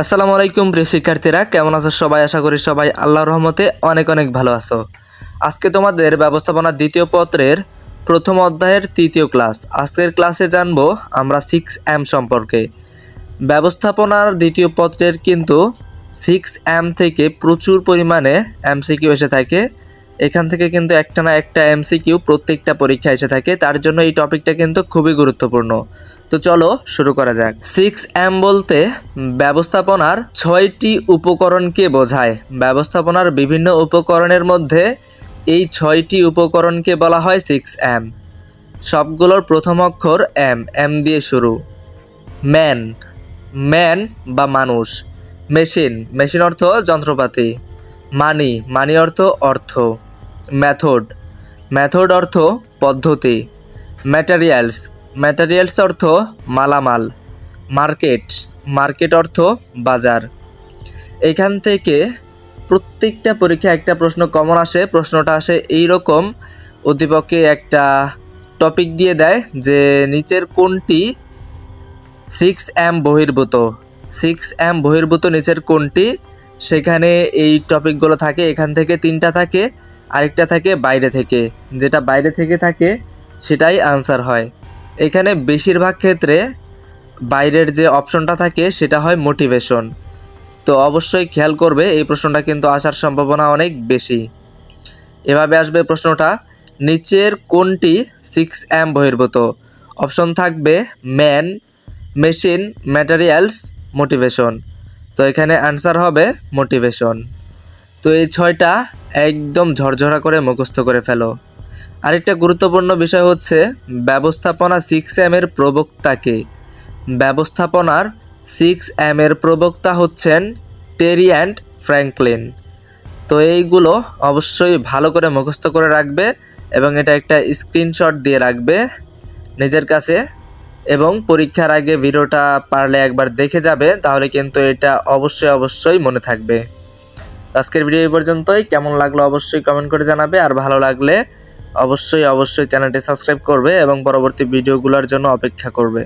আসসালামু আলাইকুম, প্রিয় শিক্ষার্থীরা। কেমন আছো সবাই? আশা করি সবাই আল্লাহর রহমতে অনেক অনেক ভালো আছো। আজকে তোমাদের ব্যবস্থাপনার দ্বিতীয় পত্রের প্রথম অধ্যায়ের তৃতীয় ক্লাস। আজকের ক্লাসে জানব আমরা সিক্স এম সম্পর্কে। ব্যবস্থাপনার দ্বিতীয় পত্রের কিন্তু সিক্স এম থেকে প্রচুর পরিমাণে এমসিকিউ এসে থাকে। এখান থেকে কিন্তু একটা না একটা এমসিকিউ প্রত্যেকটা পরীক্ষা এসে থাকে। তার জন্য এই টপিকটা কিন্তু খুবই গুরুত্বপূর্ণ। তো চলো শুরু করা যাক। সিক্স এম বলতে ব্যবস্থাপনার ছয়টি উপকরণকে বোঝায়? ব্যবস্থাপনার বিভিন্ন উপকরণের মধ্যে এই ছয়টি উপকরণকে বলা হয় সিক্স এম সবগুলোর প্রথম অক্ষর এম এম দিয়ে শুরু। ম্যান ম্যান বা মানুষ। মেশিন মেশিন অর্থ যন্ত্রপাতি। মানি মানি অর্থ অর্থ। মেথড মেথড অর্থ পদ্ধতি। ম্যাটেরিয়ালস ম্যাটেরিয়ালস অর্থ মালামাল। মার্কেট মার্কেট অর্থ বাজার। এখান থেকে প্রত্যেকটা পরীক্ষা একটা প্রশ্ন কমন আসে, প্রশ্নটা আসে এই রকম উদ্দীপকে একটা টপিক দিয়ে দেয় যে নিচের কোনটি সিক্স এম বহির্ভূত। সিক্স এম বহির্ভূত নিচের কোনটি? সেখানে এই টপিকগুলো থাকে, এখান থেকে তিনটা থাকে। আরেকটা থাকে বাইরে থেকে। যেটা বাইরে থেকে থাকে, সেটাই আনসার হয়। এখানে বেশিরভাগ ক্ষেত্রে বাইরের যে অপশনটা থাকে, সেটা হয় মোটিভেশন তো অবশ্যই খেয়াল করবে, এই প্রশ্নটা কিন্তু আসার সম্ভাবনা অনেক বেশি। এভাবে আসবে প্রশ্নটা, নিচের কোনটি সিক্স অ্যাম বহির্ভূত? অপশন থাকবে ম্যান মেশিন ম্যাটেরিয়ালস মোটিভেশন তো এখানে অ্যান্সার হবে মোটিভেশন তো এই ছয়টা একদম ঝরঝরা করে মুখস্থ করে ফেলো। আরেকটা গুরুত্বপূর্ণ বিষয় হচ্ছে, ব্যবস্থাপনা সিক্স এম এর প্রবক্তাকে ব্যবস্থাপনার সিক্স এম এর প্রবক্তা হচ্ছেন টেরি অ্যান্ড ফ্র্যাঙ্কলিন। তো এইগুলো অবশ্যই ভালো করে মুখস্থ করে রাখবে এবং এটা একটা স্ক্রিনশট দিয়ে রাখবে নিজের কাছে এবং পরীক্ষার আগে ভিডিওটা পারলে একবার দেখে যাবে, তাহলে কিন্তু এটা অবশ্যই অবশ্যই মনে থাকবে। আজকের ভিডিও এই পর্যন্তই। কেমন লাগল অবশ্যই কমেন্ট করে জানাবে। আর ভালো লাগলে অবশ্যই অবশ্যই চ্যানেলটি সাবস্ক্রাইব করবে এবং পরবর্তী ভিডিওগুলোর জন্য অপেক্ষা করবে।